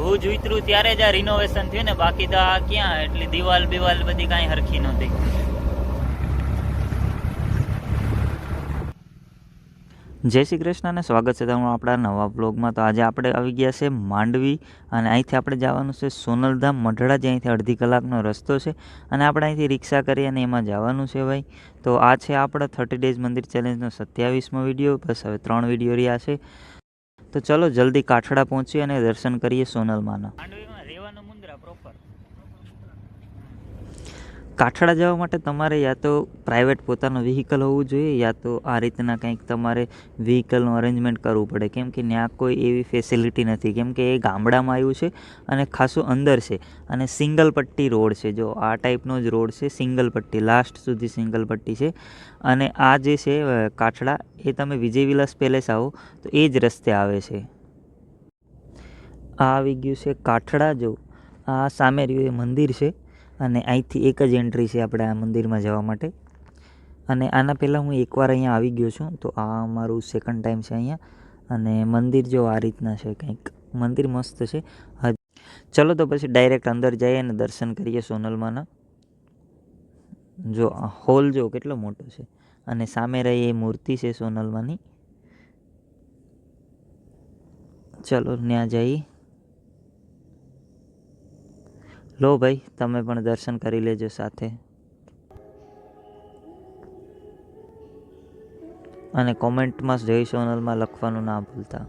ભુજ ઉતર્યું ત્યારે જ આ રિનોવેશન થયું ને, બાકી તો આ ક્યાં? એટલી દિવાલ બિવાલ બધી કાંઈ હરખી નહોતી. જય શ્રી કૃષ્ણ અને સ્વાગત છે તમારું આપણા નવા બ્લોગમાં તો આજે આપણે આવી ગયા છે માંડવી અને અહીંથી આપણે જવાનું છે સોનલધામ મઢડા, જે અહીંથી અડધી કલાકનો રસ્તો છે. અને આપણે અહીંથી રિક્ષા કરી અને એમાં જવાનું છે ભાઈ. તો આ છે આપણા થર્ટી ડેઝ મંદિર ચેલેન્જનો સત્યાવીસમો વીડિયો બસ હવે ત્રણ વીડિયો રહ્યા છે. તો ચલો જલ્દી કાઠડા પહોંચીએ અને દર્શન કરીએ સોનલમાના કાઠડા જવા માટે તમારે યા તો પ્રાઇવેટ પોતાનું વ્હીકલ હોવું જોઈએ, યા તો આ રીતના કંઈક તમારે વ્હીકલનું અરેન્જમેન્ટ કરવું પડે. કેમ કે ત્યાં કોઈ એવી ફેસિલિટી નથી. કેમ કે એ ગામડામાં આવ્યું છે અને ખાસું અંદર છે અને સિંગલ પટ્ટી રોડ છે. જો આ ટાઈપનો જ રોડ છે સિંગલ પટ્ટી લાસ્ટ સુધી સિંગલ પટ્ટી છે. અને આ જે છે કાઠડા એ તમે વિજય વિલાસ પેલેસ આવો તો એ જ રસ્તે આવે છે. આ આવી ગયું છે કાઠડા જો આ સામે રહ્યું એ મંદિર છે. અને અહીંથી એક જ એન્ટ્રી છે આપણે આ મંદિરમાં જવા માટે. અને આના પહેલાં હું એકવાર અહીંયા આવી ગયો છું, તો આ અમારું સેકન્ડ ટાઈમ છે અહીંયા. અને મંદિર જો આ રીતના છે, કંઈક મંદિર મસ્ત છે. ચલો તો પછી ડાયરેક્ટ અંદર જઈએ અને દર્શન કરીએ સોનલમાના. જો હોલ જો કેટલો મોટો છે, અને સામે રહી એ મૂર્તિ છે સોનલમાની. ચલો ત્યાં જઈએ. લો ભાઈ, તમે પણ દર્શન કરી લેજો સાથે. અને કોમેન્ટમાં જય સોનલમાં લખવાનું ના ભૂલતા.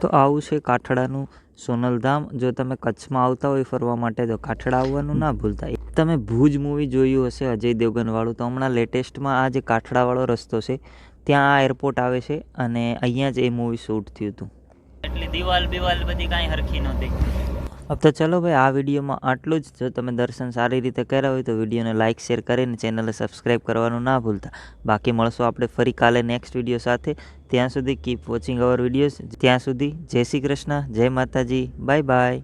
તો આવું છે કાઠડાનું સોનલધામ. જો તમે કચ્છમાં આવતા હોય ફરવા માટે, તો કાઠડા આવવાનું ના ભૂલતા. તમે ભુજ મૂવી જોયું હશે, અજય દેવગનવાળું. તો હમણાં લેટેસ્ટમાં આ જે કાઠડાવાળો રસ્તો છે, ત્યાં આ એરપોર્ટ આવે છે અને અહીંયા જ એ મૂવી શૂટ થયું હતું. એટલે દિવાલ બિવાલ બધી કાંઈ હરખી નહોતી. તો ચલો ભાઈ, આ વિડીયોમાં આટલું જ. જો તમે દર્શન સારી રીતે કર્યા હોય તો વિડીયોને લાઇક શેર કરીને ચેનલને સબસ્ક્રાઈબ કરવાનું ના ભૂલતા. બાકી મળશું આપણે ફરી કાલે નેક્સ્ટ વીડિયો સાથે. ત્યાં સુધી કીપ વોચિંગ અવર વિડીયોઝ ત્યાં સુધી જય શ્રી કૃષ્ણ, જય માતાજી. Bye bye